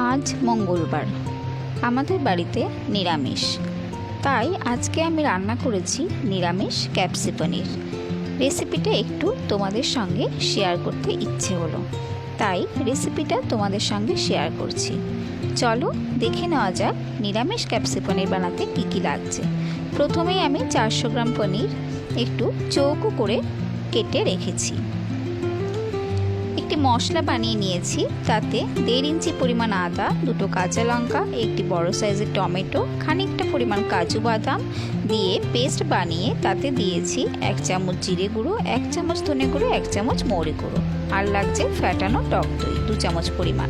আজ মঙ্গলবার। আমাদের বাড়িতে নিরামিষ। তাই আজকে আমি রান্না করেছি নিরামিষ ক্যাপসি পনির। রেসিপিটা একটু তোমাদের সঙ্গে শেয়ার করতে ইচ্ছে হলো। তাই রেসিপিটা তোমাদের সঙ্গে শেয়ার করছি। চলো দেখে নেওয়া যাক নিরামিষ ক্যাপসি পনির বানাতে কী কী লাগছে। প্রথমেই আমি চারশো গ্রাম পনির একটু চৌকো করে কেটে রেখেছি। একটি মশলা বানিয়ে নিয়েছি। তাতে দেড় ইঞ্চি পরিমাণ আদা, দুটো কাঁচা লঙ্কা, একটি বড় সাইজের টমেটো, খানিকটা পরিমাণ কাজু বাদাম দিয়ে পেস্ট বানিয়ে তাতে দিয়েছি এক চামচ জিরে গুঁড়ো, এক চামচ ধনে গুঁড়ো, এক চামচ মৌরি গুঁড়ো আর লাগছে ফ্যাটানো টক দই, দু চামচ পরিমাণ।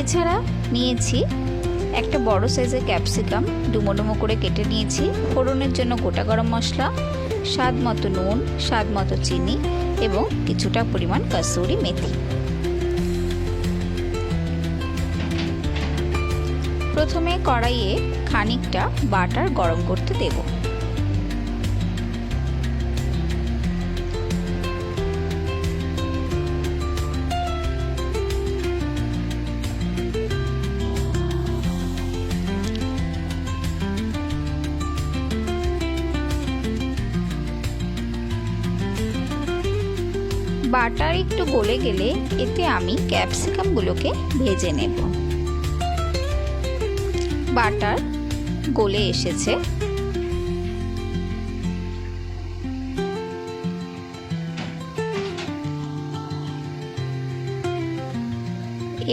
এছাড়া নিয়েছি একটা বড় সাইজের ক্যাপসিকাম ডুমো ডুমো করে কেটে নিয়েছি। ফোড়নের জন্য গোটা গরম মশলা, স্বাদ মতো নুন, স্বাদ মতো চিনি এবং কিছুটা পরিমাণ কাসুরি মেথি। প্রথমে কড়াইয়ে খানিকটা বাটার গরম করতে দেব। বাটার একটু গলে গেলে এতে আমি ক্যাপসিকামগুলোকে ভেজে নেব। বাটার গলে এসেছে।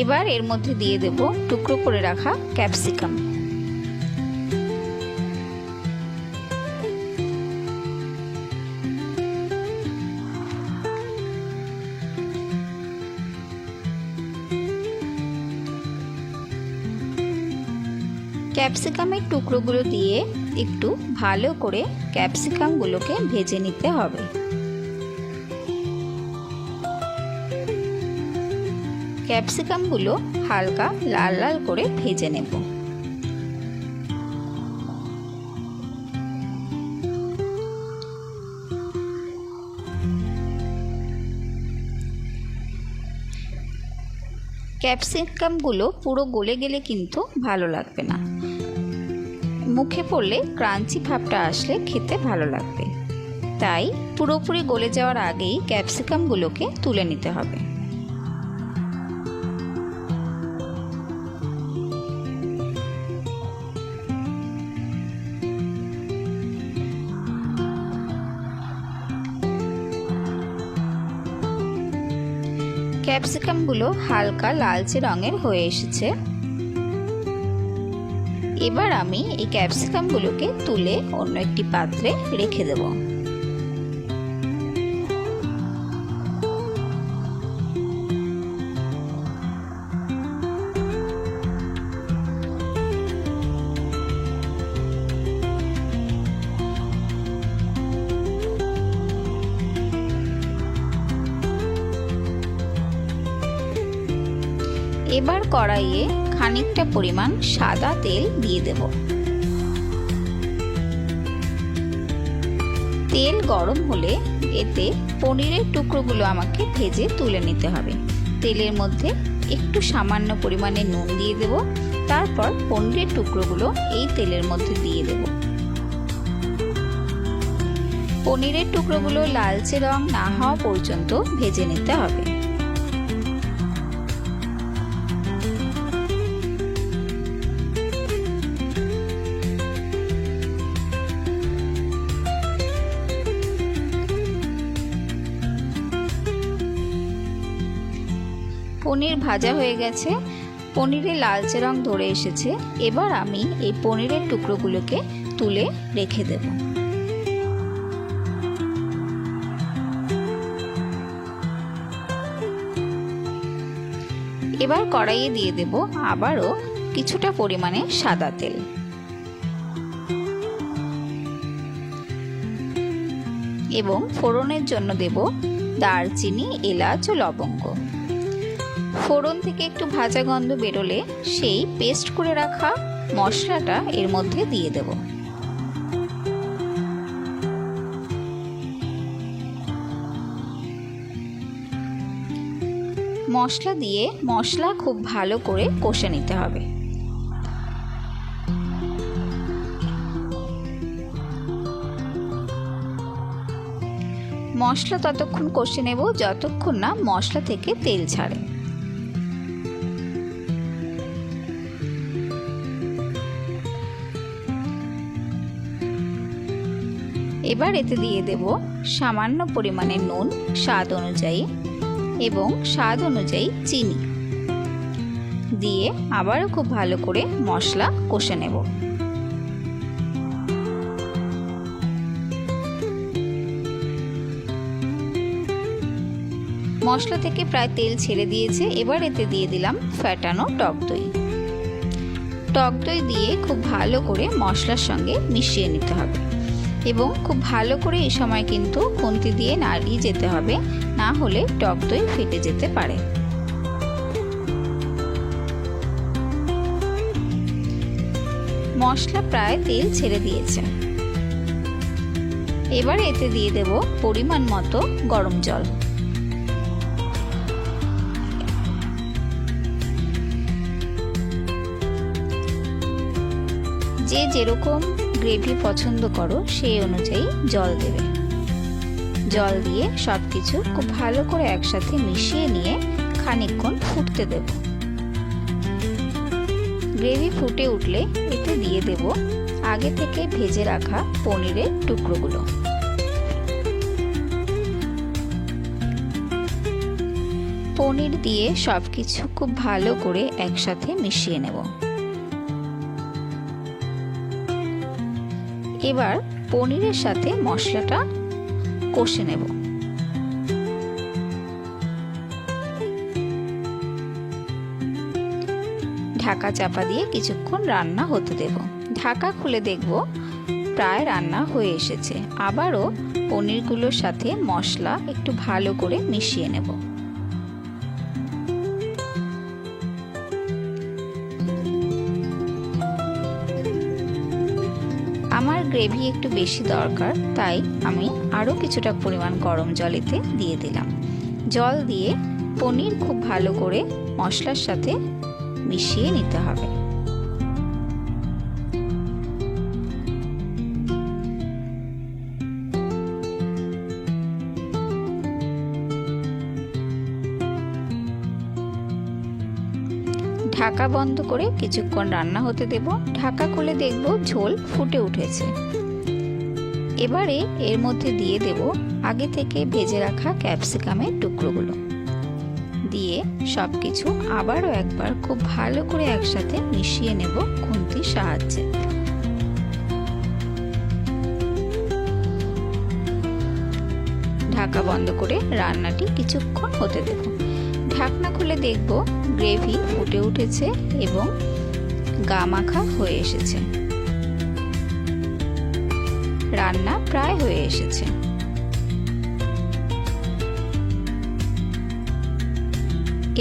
এবার এর মধ্যে দিয়ে দেব টুকরো করে রাখা ক্যাপসিকাম। ক্যাপসিকামের টুকরোগুলো দিয়ে একটু ভালো করে ক্যাপসিকামগুলোকে ভেজে নিতে হবে। ক্যাপসিকামগুলো হালকা লাল লাল করে ভেজে নেব। ক্যাপসিকামগুলো পুরো গলে গেলে কিন্তু ভালো লাগবে না। মুখে পড়লে ক্রাঞ্চি ভাবটা আসলে খেতে ভালো লাগবে। তাই পুরোপুরি গলে যাওয়ার আগেই ক্যাপসিকামগুলোকে তুলে নিতে হবে। ক্যাপসিকামগুলো হালকা লালচে রঙের হয়ে এসেছে। এবার আমি এই ক্যাপসিকামগুলোকে তুলে অন্য একটি পাত্রে রেখে দেব। এবার কড়াইয়ে খানিকটা পরিমাণ সাদা তেল দিয়ে দেব। তেল গরম হলে এতে পনিরের টুকরোগুলো আমাকে ভেজে তুলে নিতে হবে। তেলের মধ্যে একটু সামান্য পরিমাণে নুন দিয়ে দেব, তারপর পনিরের টুকরোগুলো এই তেলের মধ্যে দিয়ে দেব। পনিরের টুকরোগুলো লালচে রং না হওয়া পর্যন্ত ভেজে নিতে হবে। পনির ভাজা হয়ে গেছে। পনিরে লালচে রং ধরে এসেছে। এবার আমি এই পনিরের টুকরোগুলোকে তুলে রেখে দেব। এবার কড়াইয়ে দিয়ে দেব আবারও কিছুটা পরিমাণে সাদা তেল। এবং ফোড়নের জন্য দেব দারচিনি, এলাচ ও লবঙ্গ। ফোড়ন থেকে একটু ভাজা গন্ধ বেরোলে সেই পেস্ট করে রাখা মশলাটা এর মধ্যে দিয়ে দেব। মশলা দিয়ে মশলা খুব ভালো করে কষে নিতে হবে। মশলা ততক্ষণ কষে নেব, যতক্ষণ না মশলা থেকে তেল ছাড়ে। এবার এতে দিয়ে দেব সামান্য পরিমাণে নুন, স্বাদ অনুযায়ী এবং স্বাদ অনুযায়ী চিনি। দিয়ে আবারও খুব ভালো করে মশলা কষে নেব। মশলা থেকে প্রায় তেল ছেড়ে দিয়েছে, এবার এতে দিয়ে দিলাম ফ্যাটানো টক দই। টক দই দিয়ে খুব ভালো করে মশলার সঙ্গে মিশিয়ে নিতে হবে। এবং খুব ভালো করে এই সময় কিন্তু খুন্তি দিয়ে নাড়িয়ে যেতে হবে। না হলে টক দই ফেটে যেতে পারে। মশলা প্রায় তেল ছেড়ে দিয়েছে। এবার এতে দিয়ে দেব পরিমাণ মতো গরম জল। যে যেরকম গ্রেভি পছন্দ করো, সেই অনুযায়ী জল দেবে। জল দিয়ে সব কিছু খুব ভালো করে একসাথে মিশিয়ে নিয়ে খানিকক্ষণ ফুটতে দেব। গ্রেভি ফুটে উঠলে এতে দিয়ে দেব আগে থেকে ভেজে রাখা পনিরের টুকরোগুলো। পনির দিয়ে সব কিছু খুব ভালো করে একসাথে মিশিয়ে নেব। এবার পনিরের সাথে মশলাটা কষে নেব। ঢাকা চাপা দিয়ে কিছুক্ষণ রান্না হতে দেব। ঢাকা খুলে দেখব প্রায় রান্না হয়ে এসেছে। আবারও পনিরগুলোর সাথে মশলা একটু ভালো করে মিশিয়ে নেব। গ্রেভি একটু বেশি দরকার, তাই আমি আরও কিছুটা পরিমাণ গরম জলেতে দিয়ে দিলাম। জল দিয়ে পনির খুব ভালো করে মশলার সাথে মিশিয়ে নিতে হবে। ঢাকা বন্ধ করে কিছুক্ষণ রান্না হতে দেব। ঢাকা খুলে দেখব ঝোল ফুটে উঠেছে। এবারে এর মধ্যে দিয়ে দেব আগে থেকে ভেজে রাখা ক্যাপসিকামের টুকরোগুলো। দিয়ে সব কিছু আবারও একবার খুব ভালো করে একসাথে মিশিয়ে নেব খুন্তির সাহায্যে। ঢাকা বন্ধ করে রান্নাটি কিছুক্ষণ হতে দেব। ঢাকনা খুলে দেখব গ্রেভি ফুটে উঠেছে এবং গা মাখা হয়ে এসেছে। রান্না প্রায় হয়ে এসেছে।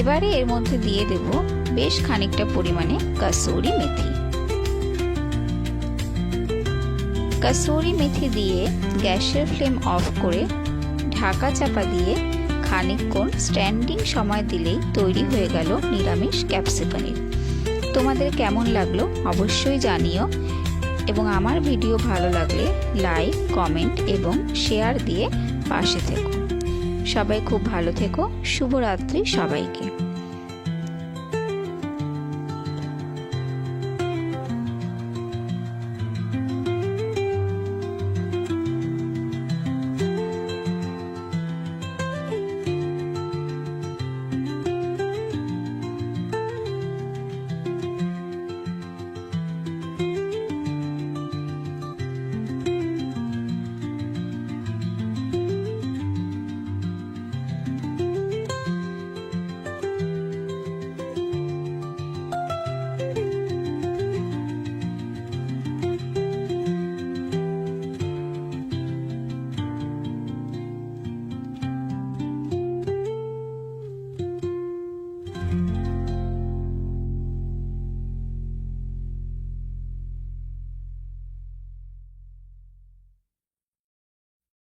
এবারে এর মধ্যে দিয়ে দেব বেশ খানিকটা পরিমাণে কাসুরি মেথি। কাসুরি মেথি দিয়ে গ্যাসের ফ্লেম অফ করে ঢাকা চাপা দিয়ে খানিকক্ষণ স্ট্যান্ডিং সময় দিলেই তৈরি হয়ে গেল নিরামিষ ক্যাপসি পনির। তোমাদের কেমন লাগল অবশ্যই জানিও এবং আমার ভিডিও ভালো লাগলে লাইক, কমেন্ট এবং শেয়ার দিয়ে পাশে থেকো। সবাই খুব ভালো থেকো। শুভরাত্রি সবাইকে।